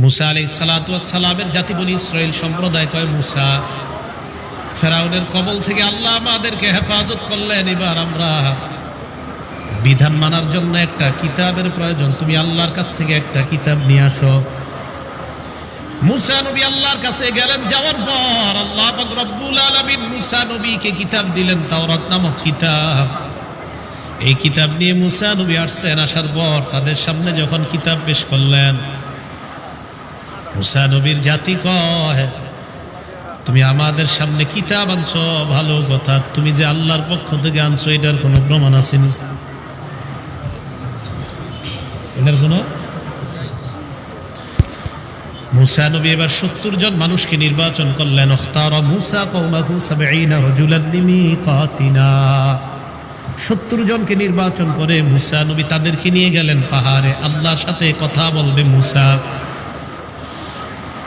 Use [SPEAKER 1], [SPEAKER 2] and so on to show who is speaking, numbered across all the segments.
[SPEAKER 1] মুসা আলাই সালাতামের জাতি বনি ইসরায়েল সম্প্রদায় কয়, মুসা, ফেরাউনের কবল থেকে আল্লাহ আমাদেরকে হেফাজত করলেন। এবার আমরা বিধান মানার জন্য একটা কিতাবের প্রয়োজন। তুমি আল্লাহর কাছ থেকে একটা কিতাব নিয়ে আসো। মুসা নবী আল্লাহর কাছে গেলেন। যাওয়ার পর আল্লাহ রব্বুল আলামিন মুসা নবীকে কিতাব দিলেন, তাওরাত নামক কিতাব। এই কিতাব নিয়ে মুসা নবী আসছেন। আসার পর তাদের সামনে যখন কিতাব পেশ করলেন মুসা নবীর জাতি কয়, তুমি আমাদের সামনে কিতাব আনছো? ভালো কথা, তুমি যে আল্লাহর পক্ষ থেকে আনছো, এটার কোনো প্রমাণ আসেনি এটার মুসা নবী এবার সত্তর জন মানুষকে নির্বাচন করলেন। অখতার মুসা কৌমাহু সাবঈনা রাজুলান লিমিকাতিনা। সত্তর জনকে নির্বাচন করে মুসা নবী তাদেরকে নিয়ে গেলেন পাহাড়ে। আল্লাহর সাথে কথা বলবে মুসা।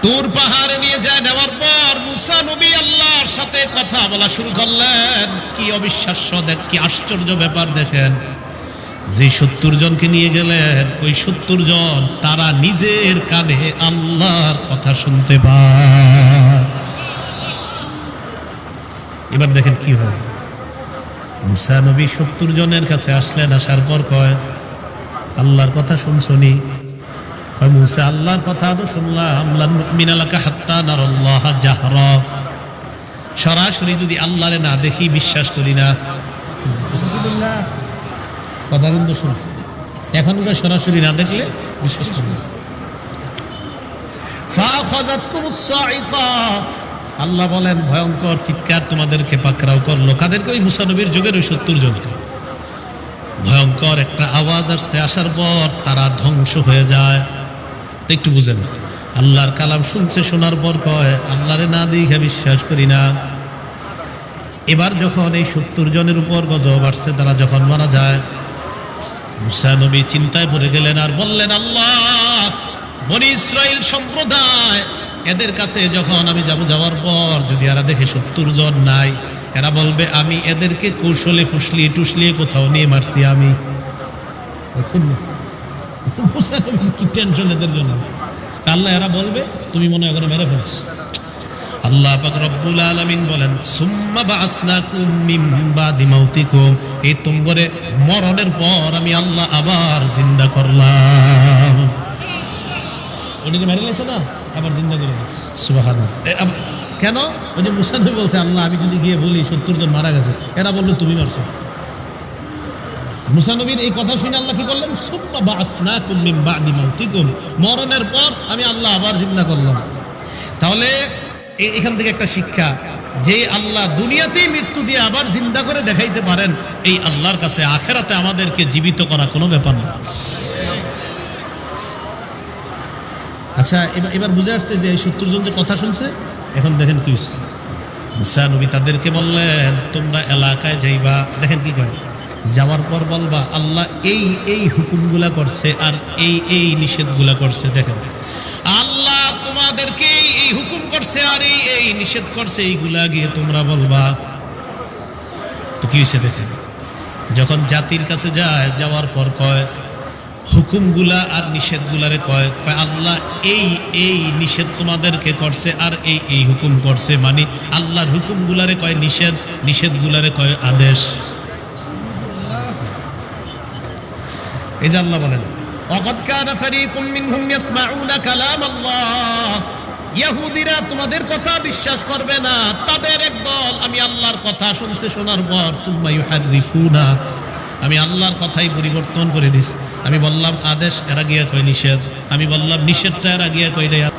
[SPEAKER 1] তোর পাহাড়ে নিয়ে যায়, নেওয়ার পর মুসা নবী আল্লাহর সাথে কথা বলা শুরু করলেন। কি অবিশ্বাস্য, দেখ, কি আশ্চর্য ব্যাপার দেখেন। যে সত্তর জনকে নিয়ে গেলেন, ওই সত্তর জন তারা নিজের কানে আল্লাহর কথা শুনতে এবার দেখেন কি হয়। মুসা নবী সত্তর জনের কাছে আসলেন, আসার পর কয়, আল্লাহর কথা শুনছনি মুসা আল্লাহর কথা তো শুনলাম মিনালাকা হাত্তা নারল্লাহ জাহর। সরাসরি যদি আল্লাহরে না দেখি বিশ্বাস করি না। কথা কিন্তু শুনছি। এখন সরাসরি না দেখলে বিশ্বাস করি না। আল্লাহ বলেন ভয়ঙ্কর চিৎকার তোমাদেরকে পাকড়াও করল। কাদেরকে? ওই মুসানবীর যুগের ওই সত্তর জনকে। ভয়ঙ্কর একটা আওয়াজ আসছে আসার পর তারা ধ্বংস হয়ে যায়। তো একটু বুঝেন। আল্লাহর কালাম শুনছে, শোনার পর কয়, আল্লাহরে না দেখে বিশ্বাস করি না। এবার যখন এই সত্তর জনের উপর গজব আসছে, তারা যখন মারা যায়, মুসা নবী চিন্তায় পড়ে গেলেন আর বললেন, আল্লাহ, বনি ইসরায়েল সম্প্রদায়, এদের কাছে যখন আমি যাব যাওয়ার পর যদি এরা দেখে সত্তর জন নাই, এরা বলবে, আমি এদেরকে কৌশলে ফুসলিয়ে টুসলিয়ে কোথাও নিয়ে মারছি আমি। বুঝছেন না? কি টেনশন এদের জন্য? আল্লাহ এরা বলবে, তুমি মনে করে মেরে ফেলছো। আল্লাহ পাক রব্বুল আলামিন বলেন, সুম্মা বাসনাকুম মিন বাদি মাউতিকুম। এই তোমরে মরণের পর আমি আল্লাহ আবার জিন্দা করলাম। ওদিকে মেরে লেছো না? আবার জিন্দা করে সুবহানাল্লাহ। কেন? ওই যে মুসা নবী বলছে, আল্লাহ, আমি যদি গিয়ে বলি, সত্তর জন মারা গেছে। এরা বলল তুমি মারছো। মুসা নবীর এই কথা শুনে আল্লাহ কি করলেন? সুম্মা বাসনাকুম মিন বাদি মাউতিকুম। মরণের পর আমি আল্লাহ আবার জিন্দা করলাম। তাহলে এখান থেকে একটা শিক্ষা, যে আল্লাহ দুনিয়াতেই মৃত্যু দিয়ে আবার জিন্দা করে দেখাইতে পারেন, এই আল্লাহর কাছে আখেরাতে আমাদেরকে জীবিত করা কোনো ব্যাপার না। আচ্ছা এবার এবার বুঝে আসছে যে সত্তর জন যে কথা শুনছে, এখন দেখেন কি হচ্ছে নবী তাদেরকে বললেন, তোমরা এলাকায় যাইবা। দেখেন কি কয়। যাওয়ার পর বলবা, আল্লাহ এই এই হুকুমগুলা করছে আর এই এই নিষেধগুলা করছে। দেখেন, আল্লাহ তোমাদেরকে এই হুকুম করছে আর এই এই নিষেধ করছে। এইগুলা গিয়ে তোমরা বলবা। তো কি হয়েছে দেখেন, যখন জাতির কাছে যায়, যাওয়ার পর কয়, হুকুমগুলা আর নিষেধগুলারে কয় কয়, আল্লাহ এই এই নিষেধ তোমাদেরকে করছে আর এই এই হুকুম করছে। মানে আল্লাহর হুকুমগুলারে কয় নিষেধ, নিষেধগুলারে কয় আদেশ। এই যে আল্লাহ বলেন ইয়াহুদিরা তোমাদের কথা বিশ্বাস করবে না। তাদের একদল আমি আল্লাহর কথা শুনছে, শোনার পর সুম্মা ইউহারিফুনা। আমি আল্লাহর কথাই পরিবর্তন করে দিস আমি বললাম, আদেশ এরা গিয়া কই নিষেধ। আমি বললাম, নিষেধটা এরা গিয়া কইলে